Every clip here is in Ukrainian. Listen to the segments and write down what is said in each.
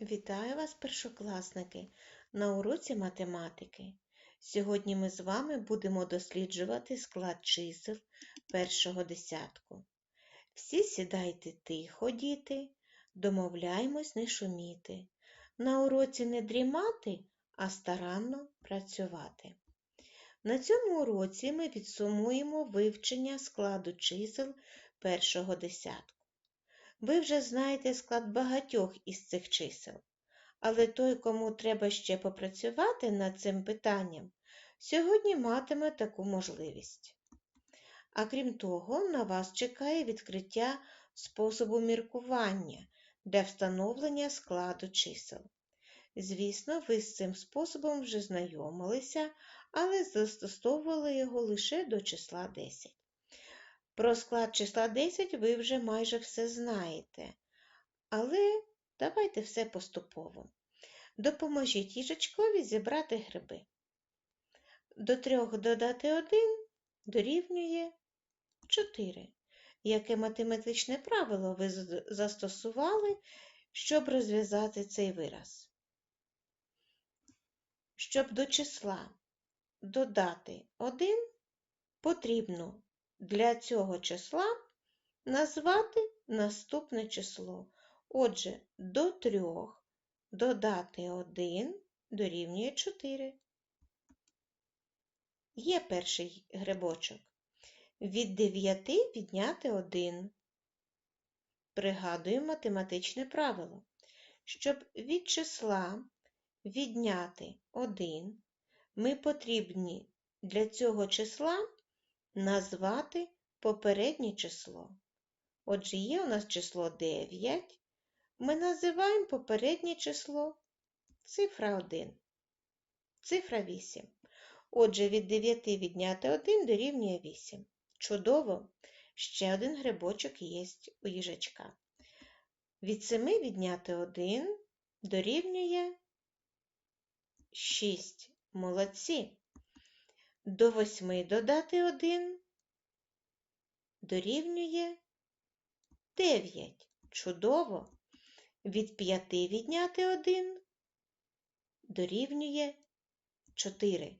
Вітаю вас, першокласники, на уроці математики. Сьогодні ми з вами будемо досліджувати склад чисел першого десятку. Всі сідайте тихо, діти, домовляємось не шуміти. На уроці не дрімати, а старанно працювати. На цьому уроці ми підсумуємо вивчення складу чисел першого десятку. Ви вже знаєте склад багатьох із цих чисел, але той, кому треба ще попрацювати над цим питанням, сьогодні матиме таку можливість. А крім того, на вас чекає відкриття способу міркування для встановлення складу чисел. Звісно, ви з цим способом вже знайомилися, але застосовували його лише до числа 10. Про склад числа 10 ви вже майже все знаєте. Але давайте все поступово. Допоможіть їжачкові зібрати гриби. До трьох додати 1 дорівнює 4. Яке математичне правило ви застосували, щоб розв'язати цей вираз? Щоб до числа додати 1, потрібно для цього числа назвати наступне число. Отже, до 3 додати 1 дорівнює 4. Є перший грибочок. Від 9 відняти 1. Пригадуємо математичне правило. Щоб від числа відняти 1, ми потрібні для цього числа назвати попереднє число. Отже, є у нас число 9. Ми називаємо попереднє число цифра 1, цифра 8. Отже, від 9 відняти 1 дорівнює 8. Чудово! Ще один грибочок є у їжачка. Від 7 відняти 1 дорівнює 6. Молодці. До 8 додати 1 дорівнює 9. Чудово. Від 5 відняти 1 дорівнює 4.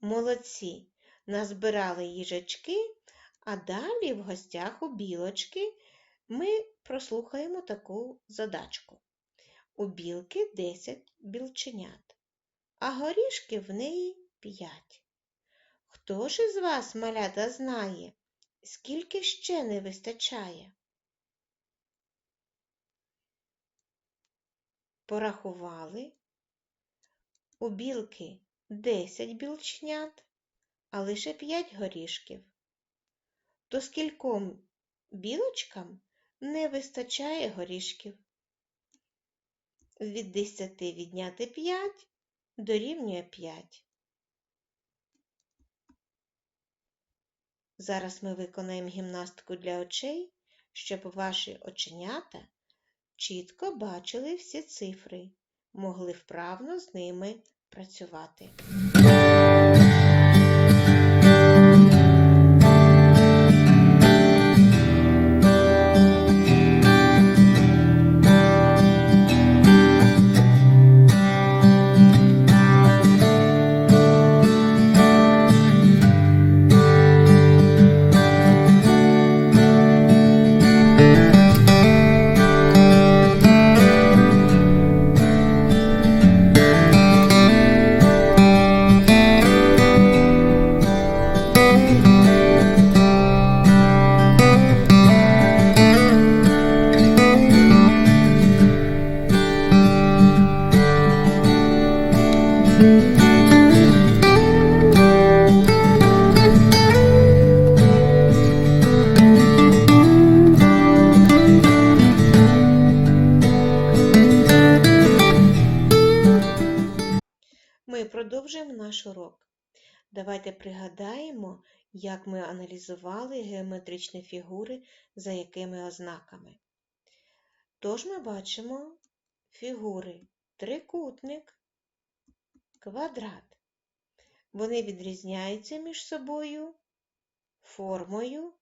Молодці. Назбирали їжачки, а далі в гостях у білочки ми прослухаємо таку задачку. У білки 10 білченят, а горішки в неї 5. Хто ж із вас, малята, знає, скільки ще не вистачає? Порахували. У білки 10 білчнят, а лише 5 горішків. То скільком білочкам не вистачає горішків? Від 10 відняти 5 дорівнює 5. Зараз ми виконаємо гімнастику для очей, щоб ваші оченята чітко бачили всі цифри, могли вправно з ними працювати. Давайте пригадаємо, як ми аналізували геометричні фігури, за якими ознаками. Тож ми бачимо фігури трикутник, квадрат. Вони відрізняються між собою формою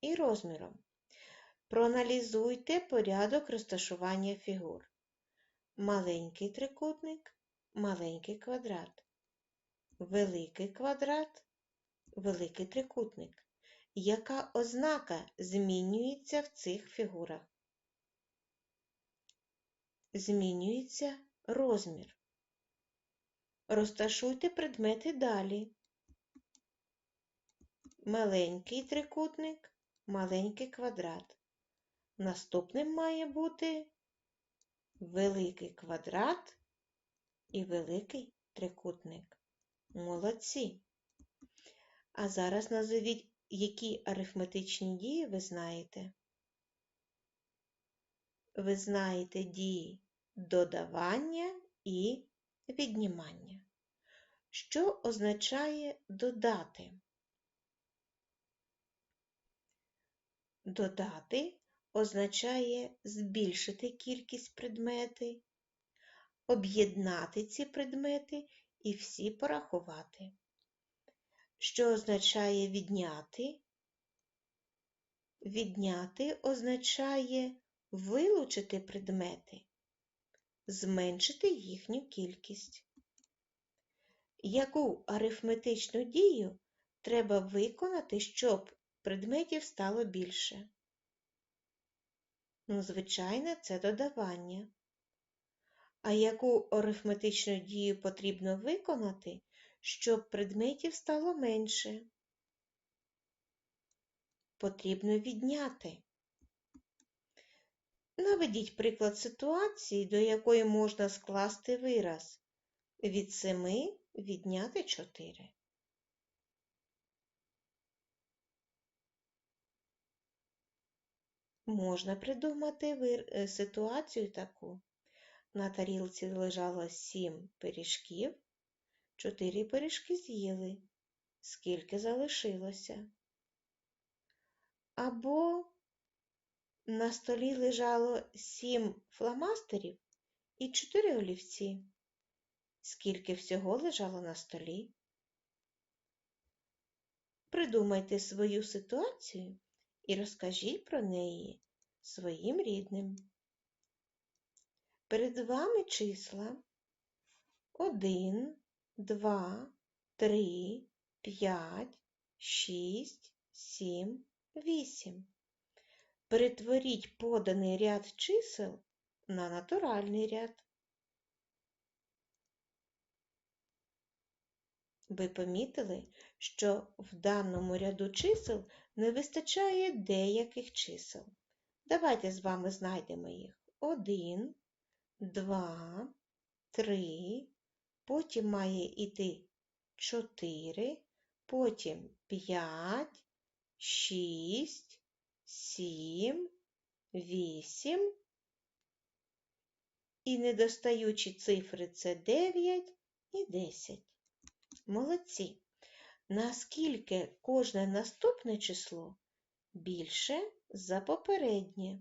і розміром. Проаналізуйте порядок розташування фігур. маленький трикутник, маленький квадрат, великий квадрат, великий трикутник. Яка ознака змінюється в цих фігурах? Змінюється розмір. Розташуйте предмети далі. Маленький трикутник, маленький квадрат. Наступним має бути великий квадрат і великий трикутник. Молодці. А зараз назовіть, які арифметичні дії ви знаєте. Ви знаєте дії додавання і віднімання. Що означає додати? Додати означає збільшити кількість предметів, об'єднати ці предмети і всі порахувати. Що означає відняти? Відняти означає вилучити предмети, зменшити їхню кількість. Яку арифметичну дію треба виконати, щоб предметів стало більше? Ну, звичайно, це додавання. А яку арифметичну дію потрібно виконати, щоб предметів стало менше? Потрібно відняти. Наведіть приклад ситуації, до якої можна скласти вираз. Від 7 відняти 4. Можна придумати е, ситуацію таку. На тарілці лежало 7 пиріжків, 4 пиріжки з'їли. Скільки залишилося? Або на столі лежало 7 фломастерів і 4 олівці. Скільки всього лежало на столі? Придумайте свою ситуацію і розкажіть про неї своїм рідним. Перед вами числа 1, 2, 3, 5, 6, 7, 8. Перетворіть поданий ряд чисел на натуральний ряд. Ви помітили, що в даному ряду чисел не вистачає деяких чисел. Давайте з вами знайдемо їх. Один, два, три, потім має йти чотири, потім п'ять, шість, сім, вісім. І недостаючі цифри це 9 і 10. Молодці. Наскільки кожне наступне число більше за попереднє?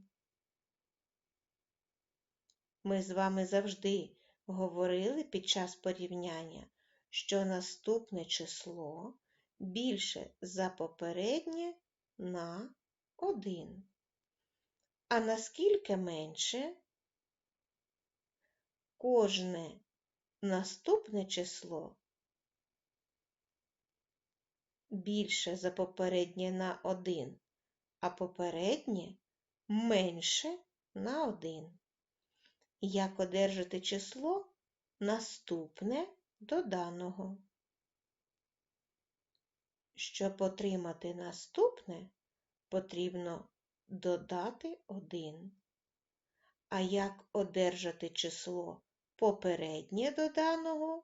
Ми з вами завжди говорили під час порівняння, що наступне число більше за попереднє на 1. А наскільки менше кожне наступне число більше за попереднє на 1, а попереднє менше на 1. Як одержати число наступне до даного? Щоб отримати наступне, потрібно додати 1. А як одержати число попереднє до даного,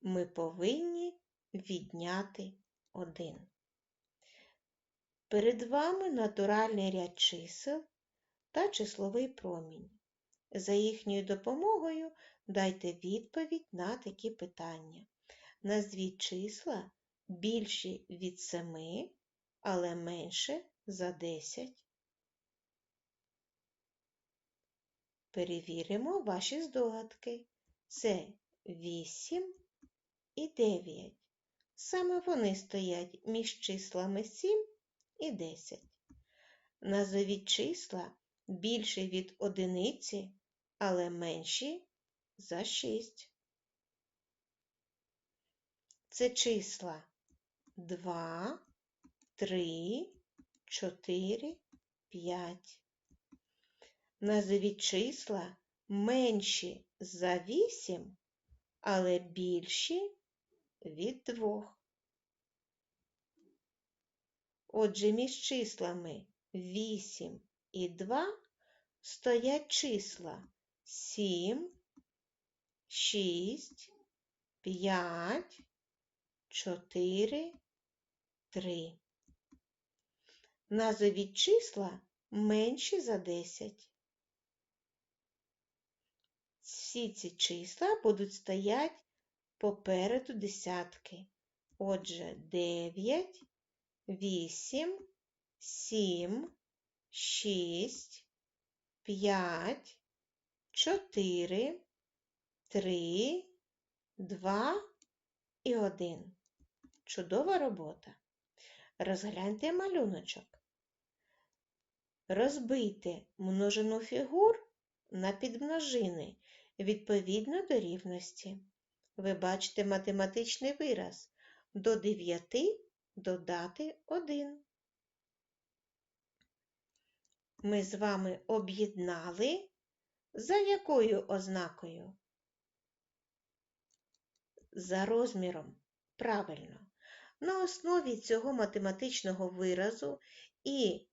ми повинні відняти 1. Перед вами натуральний ряд чисел та числовий промінь. За їхньою допомогою дайте відповідь на такі питання. Назвіть числа більші від 7, але менше за 10. Перевіримо ваші здогадки. Це 8 і 9. Саме вони стоять між числами 7 і 10. Назовіть числа, більший від одиниці, але менші за 6. Це числа 2, 3, 4, 5. Назвіть числа менші за 8, але більші від 2. Отже, між числами 8 і 2 стоять числа 7, 6, 5, 4, 3. Назовіть числа менші за 10. Всі ці числа будуть стояти попереду десятки. Отже, 9, 8, 7, 6, 5, 4, 3, 2 і 1. Чудова робота. Розгляньте малюночок. Розбийте множину фігур на підмножини відповідно до рівності. Ви бачите математичний вираз до 9 додати 1. Ми з вами об'єднали за якою ознакою? За розміром. Правильно. На основі цього математичного виразу і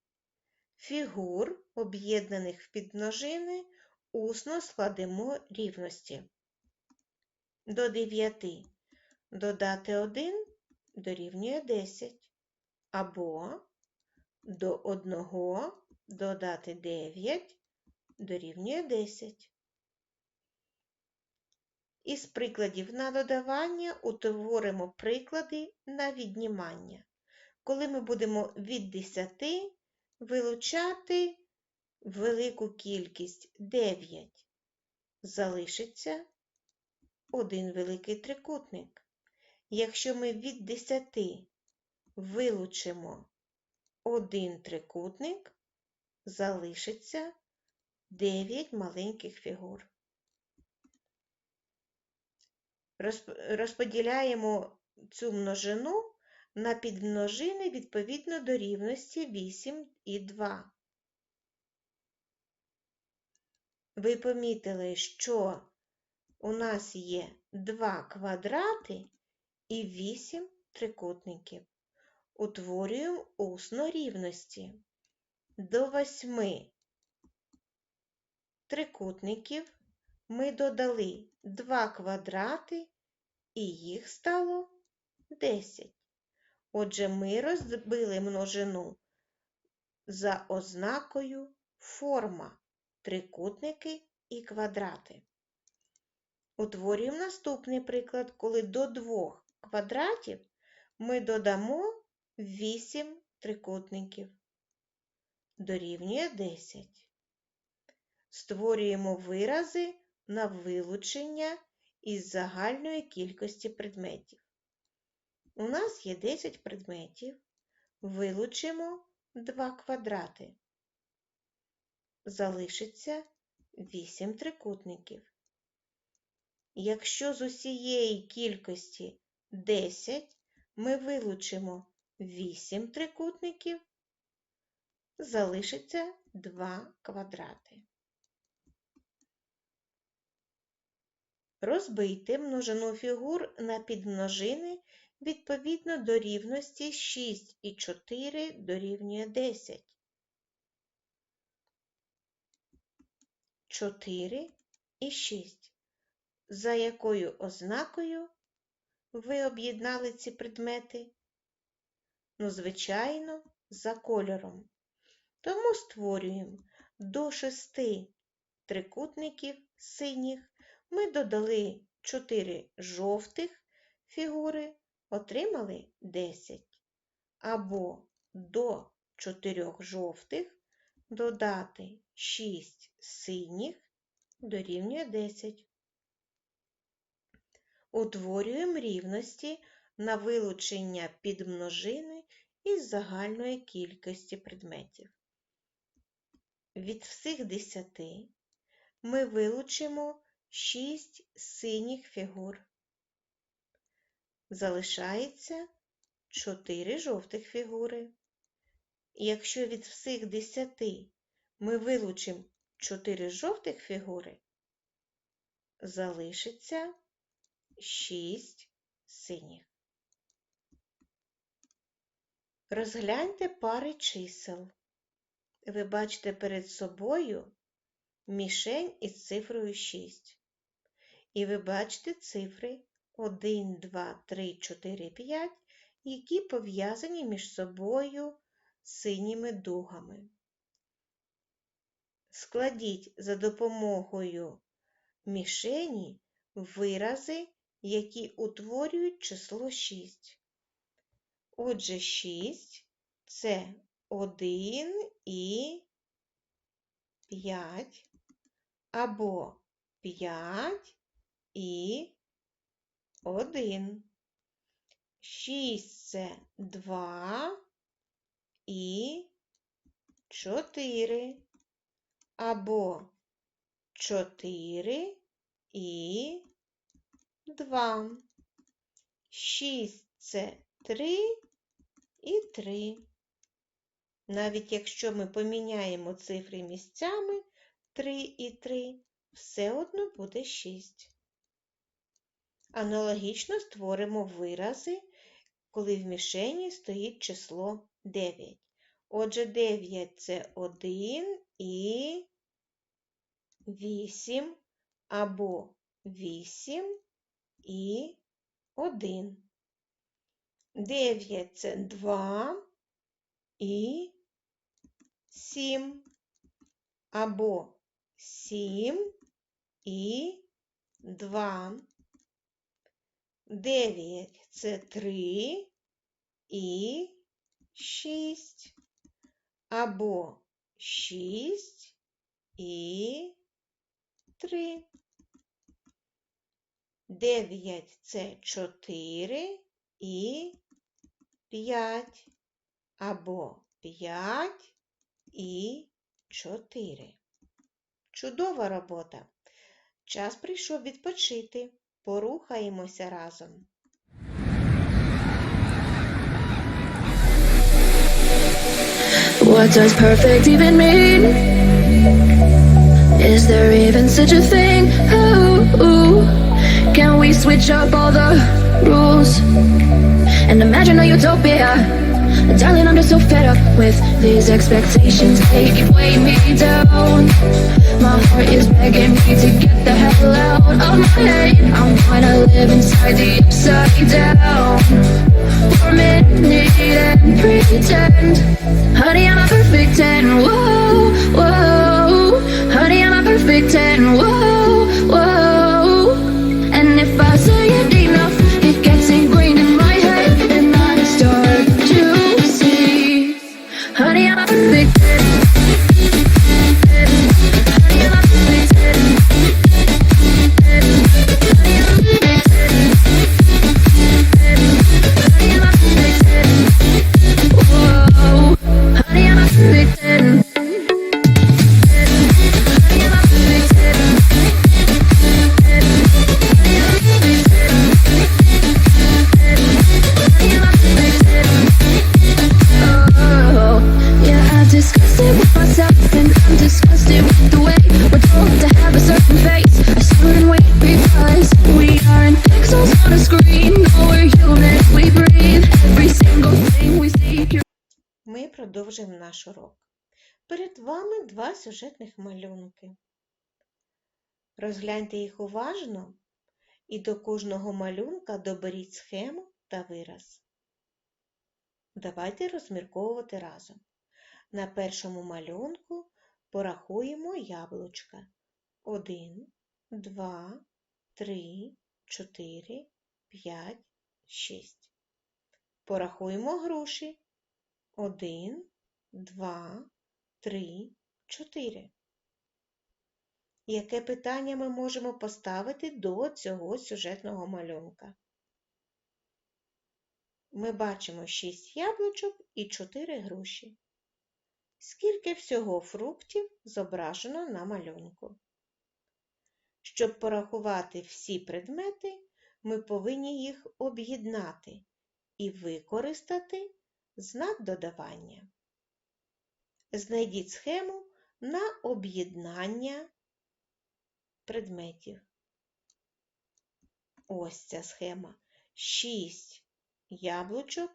фігур, об'єднаних в підмножини, усно складемо рівності. До 9 додати 1 дорівнює 10. Або до 1 додати 9 дорівнює 10. Із прикладів на додавання утворимо приклади на віднімання. Коли ми будемо від 10 вилучати велику кількість 9, залишиться один великий трикутник. Якщо ми від 10 вилучимо один трикутник, залишиться 9 маленьких фігур. Розподіляємо цю множину на підмножини відповідно до рівності 8 і 2. Ви помітили, що у нас є 2 квадрати і 8 трикутників. Утворюємо усно рівності. До 8 трикутників ми додали 2 квадрати, і їх стало 10. Отже, ми розбили множину за ознакою форма, трикутники і квадрати. Утворюємо наступний приклад, коли до двох квадратів ми додамо 8 трикутників. Дорівнює 10. Створюємо вирази на вилучення із загальної кількості предметів. У нас є 10 предметів. Вилучимо 2 квадрати. Залишиться 8 трикутників. Якщо з усієї кількості 10 ми вилучимо 8 трикутників, залишиться 2 квадрати. Розбийте множину фігур на підмножини відповідно до рівності 6 і 4 дорівнює 10. 4 і 6. За якою ознакою ви об'єднали ці предмети? Ну, звичайно, за кольором. Тому створюємо до 6 трикутників синіх ми додали 4 жовтих фігури, отримали 10. Або до 4 жовтих додати 6 синіх дорівнює 10. Утворюємо рівності на вилучення підмножини із загальної кількості предметів. Від всіх десяти ми вилучимо 6 синіх фігур. Залишається 4 жовтих фігури. Якщо від всіх 10 ми вилучимо 4 жовтих фігури, залишиться 6 синіх. Розгляньте пари чисел. Ви бачите перед собою мішень із цифрою 6. І ви бачите цифри 1, 2, 3, 4, 5, які пов'язані між собою синіми дугами. Складіть за допомогою мішені вирази, які утворюють число 6. Отже, 6 це 1 і 5 або 5 і 1. 6 це 2 і 4 або 4 і 2. 6 це 3 і 3. Навіть якщо ми поміняємо цифри місцями 3 і 3, все одно буде 6. Аналогічно створимо вирази, коли в мішені стоїть число 9. Отже, 9 це 1 і 8 або 8 і 1. 9 це 2 і 7 або 7 і 2. 9 це 3 і 6 або 6 і 3. 9 це 4 і 5 або 5 і 4. Чудова робота. Час прийшов відпочити. Порухаємося разом. What does perfect even mean? Is there even such a thing? Ooh, ooh. can we switch up all the rules and imagine a utopia? Darling, I'm just so fed up with these expectations. They weighing me down. My heart is begging me to get the hell out of my head. I'm gonna live inside the upside down for a minute and pretend. Honey, I'm a perfect 10. Whoa, whoa. Honey, I'm a perfect 10. Whoa, whoa. Два сюжетних малюнки. Розгляньте їх уважно і до кожного малюнка доберіть схему та вираз. Давайте розмірковувати разом. На першому малюнку порахуємо яблучка. 1, 2, 3, 4, 5, 6. Порахуємо груші. 1, 2, 3, 4. Яке питання ми можемо поставити до цього сюжетного малюнка? Ми бачимо 6 яблучок і 4 груші. скільки всього фруктів зображено на малюнку. Щоб порахувати всі предмети, ми повинні їх об'єднати і використати знак додавання. Знайдіть схему на об'єднання предметів. Ось ця схема. 6 яблучок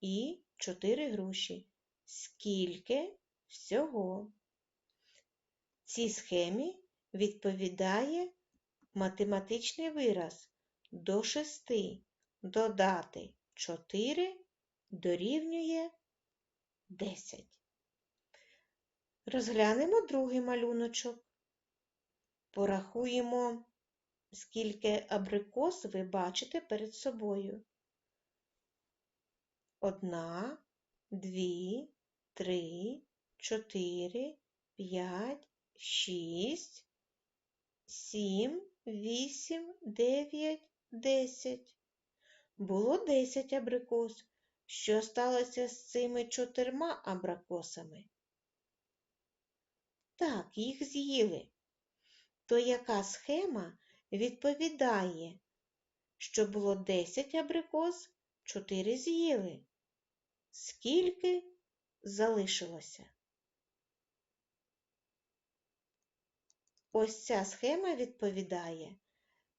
і 4 груші. Скільки всього? Цій схемі відповідає математичний вираз до 6 додати 4 дорівнює 10. Розглянемо другий малюночок. Порахуємо, скільки абрикос ви бачите перед собою. Одна, дві, три, чотири, п'ять, шість, сім, вісім, дев'ять, десять. Було десять абрикос. Що сталося з цими чотирма абрикосами? Так, їх з'їли. То яка схема відповідає, що було 10 абрикос, 4 з'їли? Скільки залишилося? Ось ця схема відповідає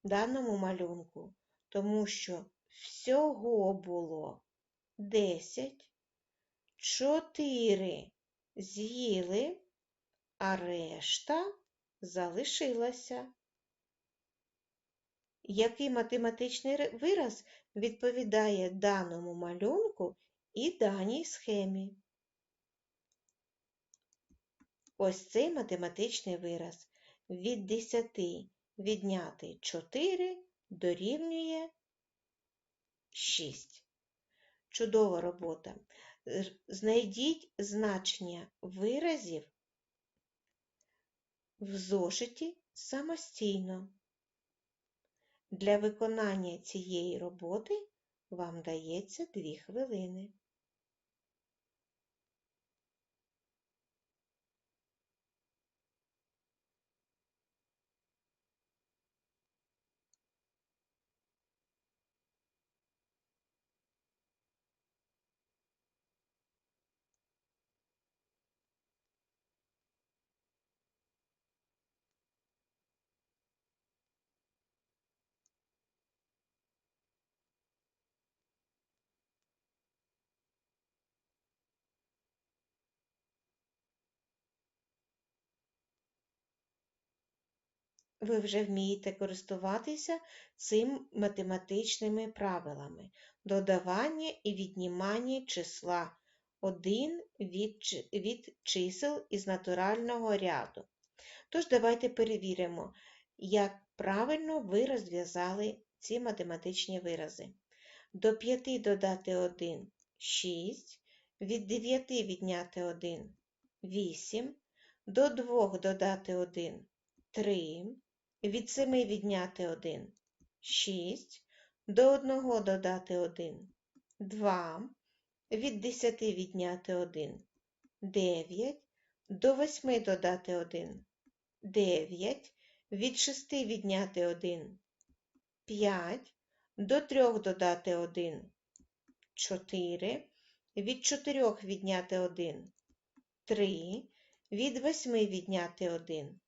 даному малюнку, тому що всього було 10, 4 з'їли, а решта залишилася. Який математичний вираз відповідає даному малюнку і даній схемі? Ось цей математичний вираз. Від 10 відняти 4 дорівнює 6. Чудова робота. Знайдіть значення виразів в зошиті самостійно. Для виконання цієї роботи вам дається 2 хвилини. Ви вже вмієте користуватися цим математичними правилами додавання і віднімання числа 1 від, від чисел із натурального ряду. Тож, давайте перевіримо, як правильно ви розв'язали ці математичні вирази. До 5 додати 1 6, від 9 відняти 1 8, до 2 додати 1 3, від 7 відняти 1 6, до 1 додати 1 2, від 10 відняти 1 9, до 8 додати 1 9, від 6 відняти 1 5, до 3 додати 1 4, від 4 відняти 1 3, від 8 відняти 1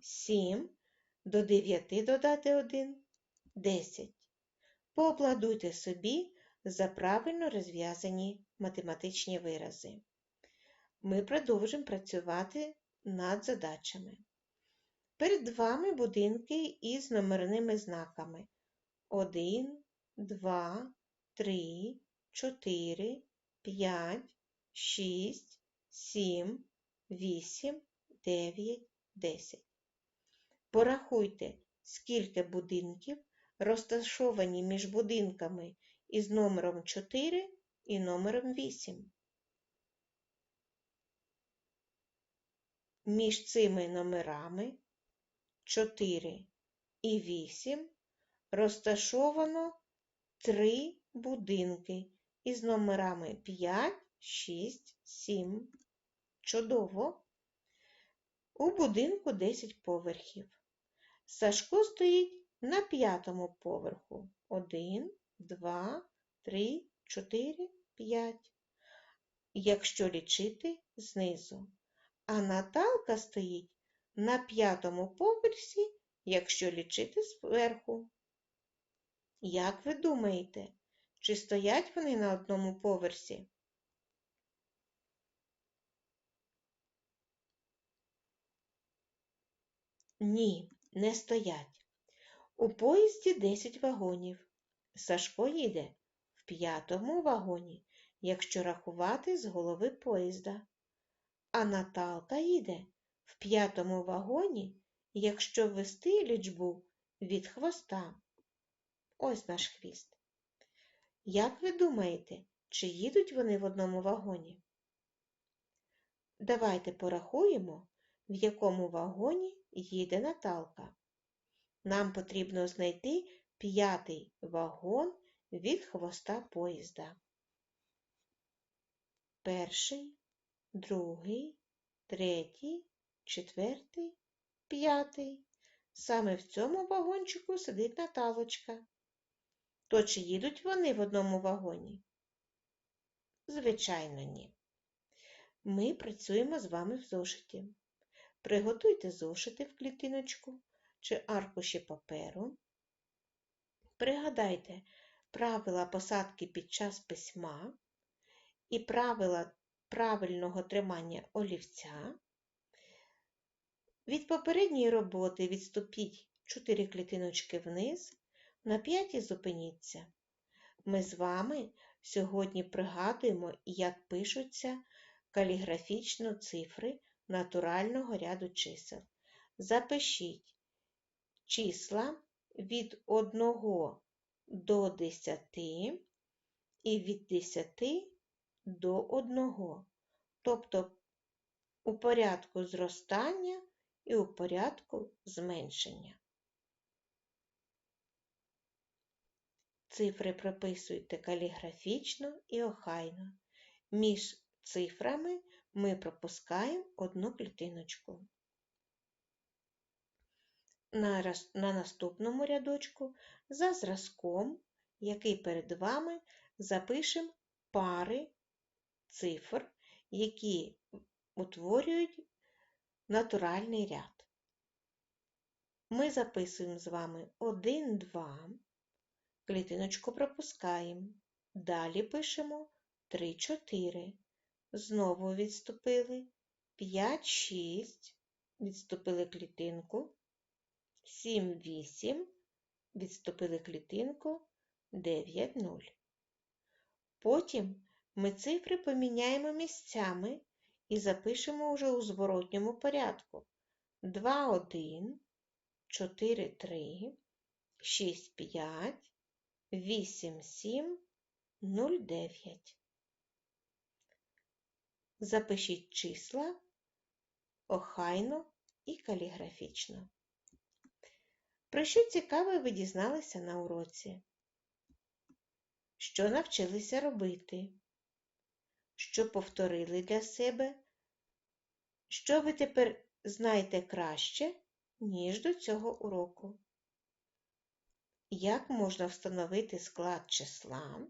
7, до 9 додати 1 10. Пообладуйте собі за правильно розв'язані математичні вирази. Ми продовжимо працювати над задачами. Перед вами будинки із номерними знаками 1, 2, 3, 4, 5, 6, 7, 8, 9, 10. Порахуйте, скільки будинків розташовані між будинками із номером 4 і номером 8. Між цими номерами 4 і 8 розташовано 3 будинки із номерами 5, 6, 7, Чудово! У будинку 10 поверхів. Сашко стоїть на п'ятому поверху. Один, два, три, чотири, п'ять. Якщо лічити знизу. А Наталка стоїть на п'ятому поверсі, якщо лічити зверху. Як ви думаєте, чи стоять вони на одному поверсі? Ні, не стоять. У поїзді 10 вагонів. Сашко їде в п'ятому вагоні, якщо рахувати з голови поїзда. А Наталка їде в п'ятому вагоні, якщо ввести лічбу від хвоста. Ось наш хвіст. Як ви думаєте, чи їдуть вони в одному вагоні? Давайте порахуємо, в якому вагоні їде Наталка. Нам потрібно знайти п'ятий вагон від хвоста поїзда. Перший, другий, третій, четвертий, п'ятий. Саме в цьому вагончику сидить Наталочка. То чи їдуть вони в одному вагоні? Звичайно, ні. Ми працюємо з вами в зошиті. Приготуйте зошити в клітиночку чи аркуші паперу. Пригадайте правила посадки під час письма і правила правильного тримання олівця. Від попередньої роботи відступіть 4 клітиночки вниз, на 5 зупиніться. Ми з вами сьогодні пригадуємо, як пишуться каліграфічно цифри натурального ряду чисел. Запишіть числа від 1 до 10 і від 10 до 1, тобто у порядку зростання і у порядку зменшення. Цифри прописуйте каліграфічно і охайно. Між цифрами ми пропускаємо одну клітиночку. На, наступному рядочку за зразком, який перед вами, запишемо пари цифр, які утворюють натуральний ряд. Ми записуємо з вами 1, 2, клітиночку пропускаємо. Далі пишемо 3, 4. Знову відступили 5, 6, відступили клітинку, 7, 8, відступили клітинку, 9, 0. Потім ми цифри поміняємо місцями і запишемо уже у зворотньому порядку. 2, 1, 4, 3, 6, 5, 8, 7, 0, 9. Запишіть числа охайно і каліграфічно. Про що цікаве ви дізналися на уроці? Що навчилися робити? Що повторили для себе? Що ви тепер знаєте краще, ніж до цього уроку? Як можна встановити склад числа?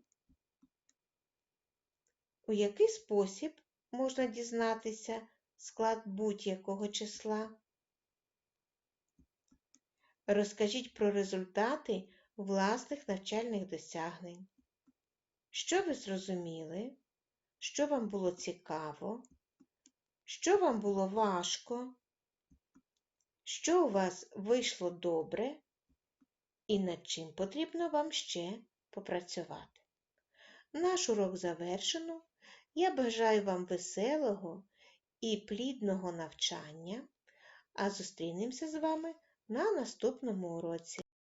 У який спосіб можна дізнатися склад будь-якого числа? Розкажіть про результати власних навчальних досягнень. Що ви зрозуміли? Що вам було цікаво? Що вам було важко? Що у вас вийшло добре? І над чим потрібно вам ще попрацювати? Наш урок завершено. Я бажаю вам веселого і плідного навчання, а зустрінемося з вами на наступному уроці.